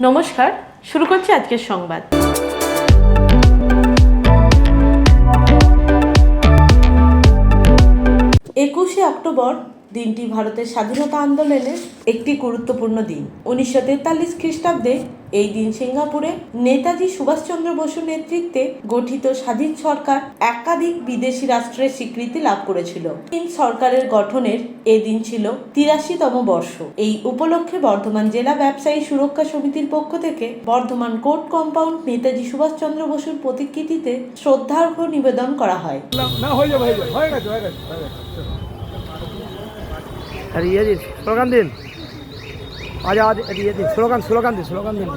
নমস্কার শুরু করছি আজকের সংবাদ। একুশে অক্টোবর দিনটি ভারতের স্বাধীনতা আন্দোলনের একটি গুরুত্বপূর্ণ দিন। উনিশশো তেতাল্লিশ খ্রিস্টাব্দে এই দিন সিঙ্গাপুরে নেতাজি সুভাষচন্দ্র বসুর নেতৃত্বে গঠিত স্বাধীন সরকার একাধিক বিদেশি রাষ্ট্রের স্বীকৃতি লাভ করেছিল। চীন সরকারের গঠনের এই দিন ছিল তিরাশিতম বর্ষ। এই উপলক্ষে বর্ধমান জেলা ব্যবসায়ী সুরক্ষা সমিতির পক্ষ থেকে বর্ধমান কোর্ট কম্পাউন্ড নেতাজি সুভাষচন্দ্র বসুর প্রতিকৃতিতে শ্রদ্ধার্ঘ্য নিবেদন করা হয়। দিয়ে দিন স্লোগান দিন আরে আজ দিয়ে দিন স্লোগান স্লোগান দিন স্লোগান দিন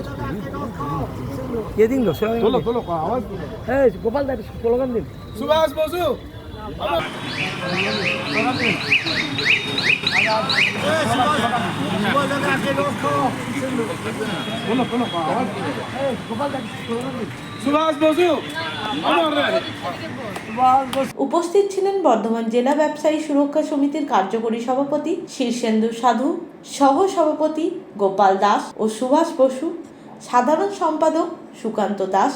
দিয়ে দিন হ্যাঁ গোপাল দা স্লোগান দিন সুভাষ বসু সুভাষ বসু উপস্থিত ছিলেন বর্ধমান জেলা ব্যবসায়ী সুরক্ষা সমিতির কার্যকরী সভাপতি শীর্ষেন্দু সাধু, সহ সভাপতি গোপাল দাস ও সুভাষ বসু, সাধারণ সম্পাদক সুকান্ত দাস,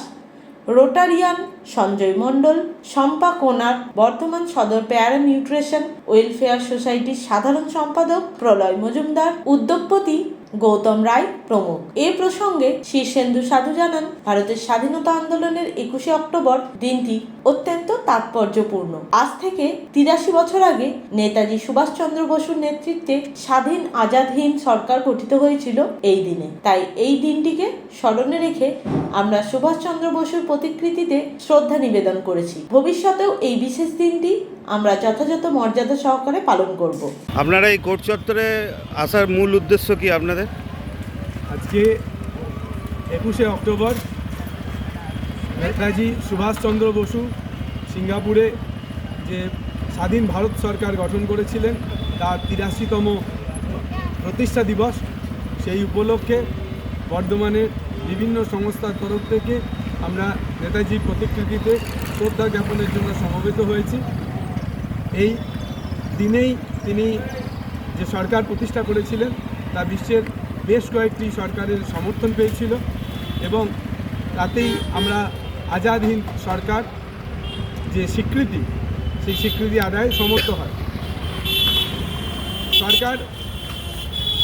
রোটারিয়ান সঞ্জয় মণ্ডল, শম্পা কোনার, বর্ধমান সদর প্যারা নিউট্রিশন ওয়েলফেয়ার সোসাইটির সাধারণ সম্পাদক প্রলয় মজুমদার, উদ্যোগপতি গৌতম রায় প্রমুখ। এ প্রসঙ্গে শীর্ষেন্দু সাধু জানান, ভারতের স্বাধীনতা আন্দোলনের একুশে অক্টোবর দিনটি অত্যন্ত তাৎপর্যপূর্ণ। আজ থেকে তিরাশি বছর আগে নেতাজি সুভাষচন্দ্র বসুর নেতৃত্বে স্বাধীন আজাদহীন সরকার গঠিত হয়েছিল এই দিনে। তাই এই দিনটিকে স্মরণে রেখে আমরা সুভাষচন্দ্র বসুর প্রতিকৃতিতে শ্রদ্ধা নিবেদন করেছি। ভবিষ্যতেও এই বিশেষ দিনটি আমরা যথাযথ মর্যাদা সহকারে পালন করব। আপনারা এই কোর্ট চত্বরে আসার মূল উদ্দেশ্য কি আপনাদের? আজকে একুশে অক্টোবর নেতাজি সুভাষচন্দ্র বসু সিঙ্গাপুরে যে স্বাধীন ভারত সরকার গঠন করেছিলেন তার তিরাশিতম প্রতিষ্ঠা দিবস সেই উপলক্ষে বর্ধমানের বিভিন্ন সংস্থার তরফ থেকে আমরা নেতাজি প্রতিকৃতিতে শ্রদ্ধা জ্ঞাপনের জন্য সমবেত হয়েছি। এই দিনেই তিনি যে সরকার প্রতিষ্ঠা করেছিলেন, তা বিশ্বের বেশ কয়েকটি সরকারের সমর্থন পেয়েছিল এবং তাতেই আমরা আজাদ হিন্দ সরকার যে স্বীকৃতি, সেই স্বীকৃতি আদায় সমর্থ হয়। সরকার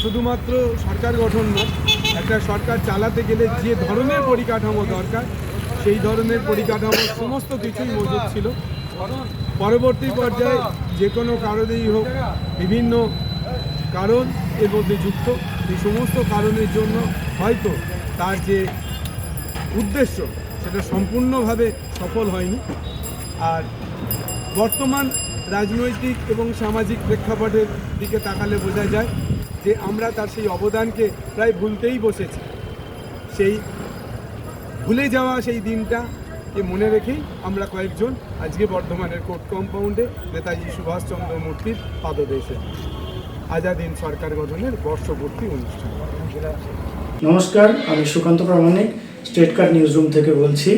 শুধুমাত্র সরকার গঠন নয়, একটা সরকার চালাতে গেলে যে ধরনের পরিকাঠামো দরকার, সেই ধরনের পরিকাঠামো সমস্ত কিছুই মজুদ ছিল। পরবর্তী পর্যায়ে যে কোনো কারণেই হোক, বিভিন্ন কারণ এর মধ্যে যুক্ত, এই সমস্ত কারণের জন্য হয়তো তার যে উদ্দেশ্য, সেটা সম্পূর্ণভাবে সফল হয়নি। আর বর্তমান রাজনৈতিক এবং সামাজিক প্রেক্ষাপটের দিকে তাকালে বোঝা যায় যে আমরা তার সেই অবদানকে প্রায় ভুলতেই বসেছি। সেই ভুলে যাওয়া সেই দিনটাকে মনে রেখেই আমরা কয়েকজন আজকে বর্ধমানের কোর্ট কম্পাউন্ডে নেতাজি সুভাষচন্দ্র মূর্তির পাদদেশে আজাদিন সরকার গঠনের বর্ষপূর্তি অনুষ্ঠান। নমস্কার, আমি Sukanta Pramanik, State Card news room থেকে বলছি।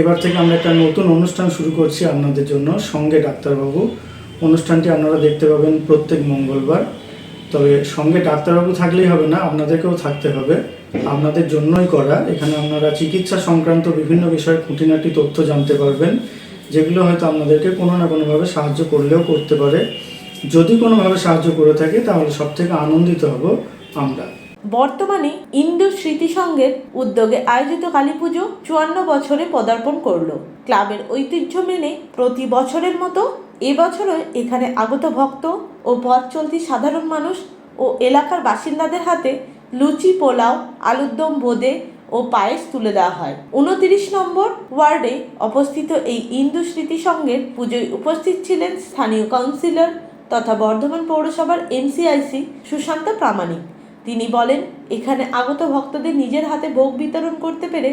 এবার থেকে আমরা একটা নতুন অনুষ্ঠান শুরু করছি আপনাদের জন্য, সঙ্গে ডাক্তারবাবু। অনুষ্ঠানটি আপনারা দেখতে পাবেন প্রত্যেক মঙ্গলবার। তবে সঙ্গে ডাক্তারবাবু থাকলেই হবে না, আপনাদেরকেও থাকতে হবে। আপনাদের জন্যই করা। এখানে আপনারা চিকিৎসা সংক্রান্ত বিভিন্ন বিষয়ে খুঁটিনাটি তথ্য জানতে পারবেন, যেগুলো হয়তো আপনাদেরকে কোনো না কোনোভাবে সাহায্য করলেও করতে পারে। যদি কোনোভাবে সাহায্য করে থাকে, তাহলে সব থেকে আনন্দিত হব আমরা। বর্তমানে ইন্দু স্মৃতি সংঘের উদ্যোগে আয়োজিত কালী পুজো চুয়ান্ন বছরে পদার্পণ করল। ক্লাবের ঐতিহ্য মেনে প্রতি বছরের মতো এবছরও এখানে আগত ভক্ত ও পথ চলতি সাধারণ মানুষ ও এলাকার বাসিন্দাদের হাতে লুচি, পোলাও আলুর দম বোঁদে ও পায়েস তুলে দেওয়া হয়। উনতিরিশ নম্বর ওয়ার্ডে অবস্থিত এই ইন্দু স্মৃতি সংঘের পুজোয় উপস্থিত ছিলেন স্থানীয় কাউন্সিলর তথা বর্ধমান পৌরসভার এমসিআইসি সুশান্ত প্রামাণিক। তিনি বলেন, এখানে আগত ভক্তদের নিজের হাতে ভোগ বিতরণ করতে পেরে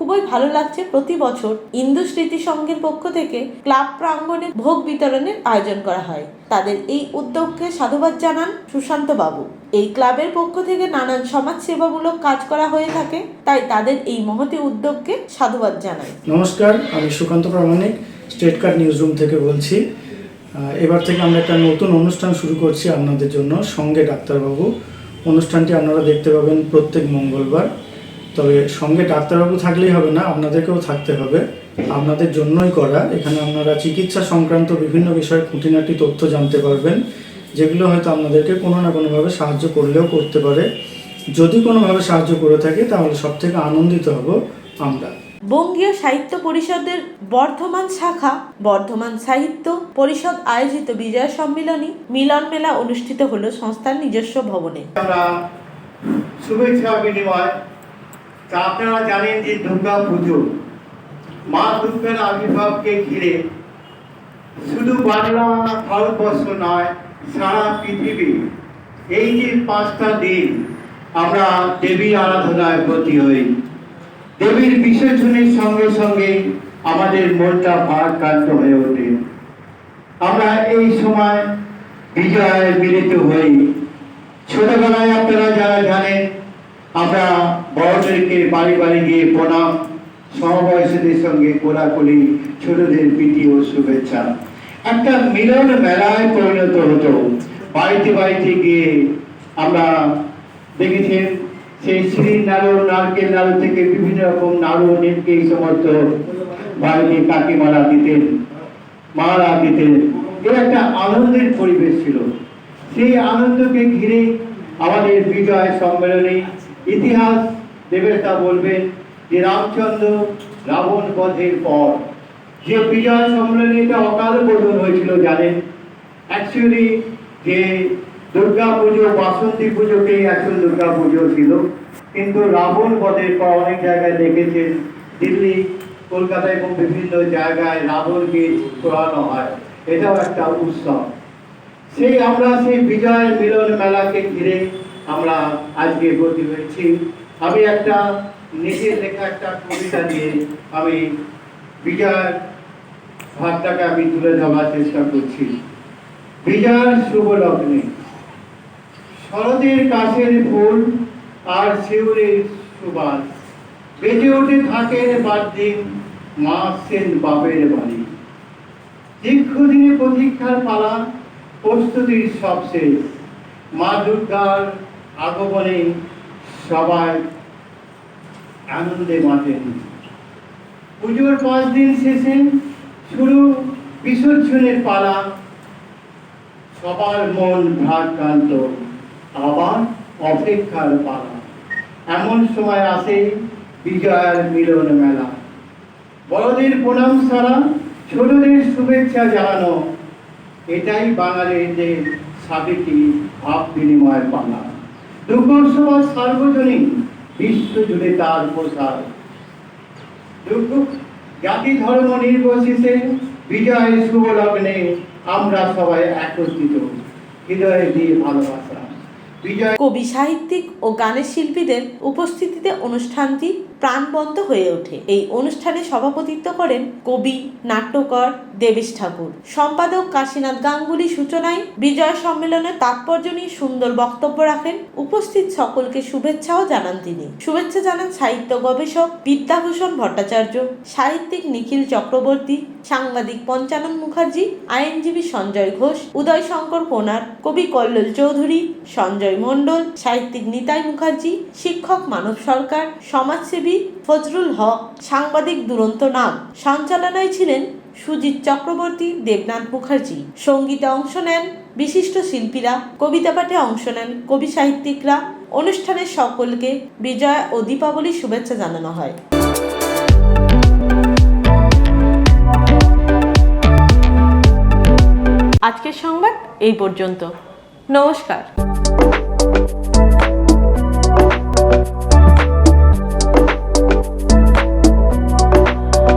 খুবই ভালো লাগছে প্রতি বছর ইন্দু স্মৃতি সংঘের পক্ষ থেকে ক্লাব প্রাঙ্গণে ভোগ বিতরণের আয়োজন করা হয়। তাদের এই উদ্যোগকে সাধুবাদ জানান সুশান্ত বাবু। এই ক্লাবের পক্ষ থেকে নানান সমাজ সেবামূলক কাজ করা হয়ে থাকে, তাই তাদের এই মহতি উদ্যোগকে সাধুবাদ জানাই। নমস্কার, আমি Sukanta Pramanik, State Card news room থেকে বলছি। এবার থেকে আমরা একটা নতুন অনুষ্ঠান শুরু করছি আপনাদের জন্য সঙ্গে ডাক্তারবাবু। অনুষ্ঠানটি আপনারা দেখতে পাবেন প্রত্যেক মঙ্গলবার। তবে সঙ্গে ডাক্তারবাবু থাকলেই হবে না আপনাদেরকেও থাকতে হবে। আপনাদের জন্যই করা। এখানে আপনারা চিকিৎসা সংক্রান্ত বিভিন্ন বিষয়ে খুঁটিনাটি তথ্য জানতে পারবেন যেগুলো হয়তো আপনাদেরকে কোনো না কোনোভাবে সাহায্য করলেও করতে পারে। যদি কোনোভাবে সাহায্য করে থাকে তাহলে সব থেকে আনন্দিত হব আমরা। বঙ্গীয় সাহিত্য পরিষদের বর্ধমান শাখা বর্ধমান সাহিত্য পরিষদ আয়োজিত বিজয় সম্মিলনী মিলন মেলা অনুষ্ঠিত হলো সংস্থার নিজস্ব ভবনে। আমরা শুভেচ্ছা বিনিময় তা আপনারা জানেন যে দুর্গা পুজো, মা দুর্গার আবির্ভাবকে ঘিরে শুধু বাংলা, ভারতবর্ষ নয়, সারা পৃথিবী এই যে পাঁচটা দিন আমরা দেবী আরাধনায় ব্রতী হই। দেবীর বিসর্জনের সঙ্গে সঙ্গে আমাদের মনটা ভারাক্রান্ত হয়ে ওঠে। আমরা এই সময় বিজয় মিলিত হই। ছোটবেলায় আপনারা যারা জানেন আমরা বড়দেরকে বাড়ি বাড়ি গিয়ে প্রণাম। সমবয়সীদের সঙ্গে কোলাকুলি, ছোটদের প্রীতি ও শুভেচ্ছা। একটা মিলন মেলায় পরিণত হতো। বাড়িতে বাড়িতে গিয়ে আমরা দেখেছেন, সেই শ্রীর নাড়ু, নারকেল নাড়ু থেকে বিভিন্ন রকম নাড়ু, নিমকে এই সমস্ত বাড়িতে কাকিমারা দিতেন, মারা দিতেন। এর একটা আনন্দের পরিবেশ ছিল। সেই আনন্দকে ঘিরে আমাদের বিজয় সম্মেলনে ইতিহাস দেবেতা বলবেন যে রামচন্দ্র রাবণ বধের পর যে বিজয় সম্মেলনে এটা অকাল বোধন হয়েছিল জানেন? অ্যাকচুয়ালি যে দুর্গা পুজো, বাসন্তী পুজোকেই এখন দুর্গা পুজো ছিল। কিন্তু রাবণ বধের পর অনেক জায়গায় দেখেছেন, দিল্লি কলকাতা এবং বিভিন্ন জায়গায় রাবণকে পোড়ানো হয়। এটাও একটা উৎসব। সেই আমরা সেই বিজয় মিলন মেলাকে ঘিরে আমরা আজকে ভর্তি হয়েছি। আমি একটা নিজের লেখা, একটা কবিতা দিয়ে আমি বিজয় ভাবটাকে আমি তুলে ধরার চেষ্টা করছি। বিজয় শুভ লগ্নে। শরতের কাশের ফুল, আর শিউরের সুবাস। বেজে ওঠে থাকেন বারদিন মা আসছেন বাপের বাড়ি। দীর্ঘদিনে প্রতীক্ষার পালা, প্রস্তুতির সব শেষ মা দুর্গার আগমনে সবাই আনন্দে মাতেন পুজোর পাঁচ দিন শেষে শুরু বিসর্জনের পালা। সবার মন ভারাক্রান্ত আবার অপেক্ষার পালা। এমন সময় আসে বিজয়ের মিলন মেলা। বড়দের প্রণাম সারা ছোটদের শুভেচ্ছা জানানো, এটাই বাঙালিদের সাবেকি ভাব বিনিময়ের পালা। দুর্গোৎসব সার্বজনীন বিশ্ব জুড়ে তার প্রসার। জাতি ধর্ম নির্বশেষে বিজয়ের শুভ লগ্নে আমরা সবাই একত্রিত। হৃদয়ে দিয়ে ভালোবাসা। বিজয় কবি সাহিত্যিক ও গানের শিল্পীদের উপস্থিতিতে অনুষ্ঠানটি প্রাণবন্ত হয়ে ওঠে। এই অনুষ্ঠানে সভাপতিত্ব করেন কবি, নাট্যকর দেবেশ ঠাকুর। সম্পাদক কাশীনাথ গাঙ্গুলি সূচনায় বিজয় সম্মেলনে তাৎপর্য নিয়ে সুন্দর বক্তব্য রাখেন। উপস্থিত সকলকে শুভেচ্ছাও জানান তিনি। শুভেচ্ছা জানান সাহিত্য গবেষক বিদ্যাভূষণ ভট্টাচার্য, সাহিত্যিক নিখিল চক্রবর্তী, সাংবাদিক পঞ্চানন মুখার্জি, আইনজীবী সঞ্জয় ঘোষ, উদয় শঙ্কর কোনার কবি কল্লোল চৌধুরী, সঞ্জয় মণ্ডল, সাহিত্যিক নিতাই মুখার্জি, শিক্ষক মানব সরকার, সমাজসেবী ফজরুল হক, সাংবাদিক দুরন্ত নাম সঞ্চালনায় ছিলেন সুজিত চক্রবর্তী, দেবনাথ মুখার্জি। সঙ্গীতে অংশ নেন বিশিষ্ট শিল্পীরা, কবিতা পাঠে অংশ নেন কবি সাহিত্যিকরা। অনুষ্ঠানের সকলকে বিজয় ও দীপাবলির শুভেচ্ছা জানানো হয়। আজকের সংবাদ এই পর্যন্ত। নমস্কার।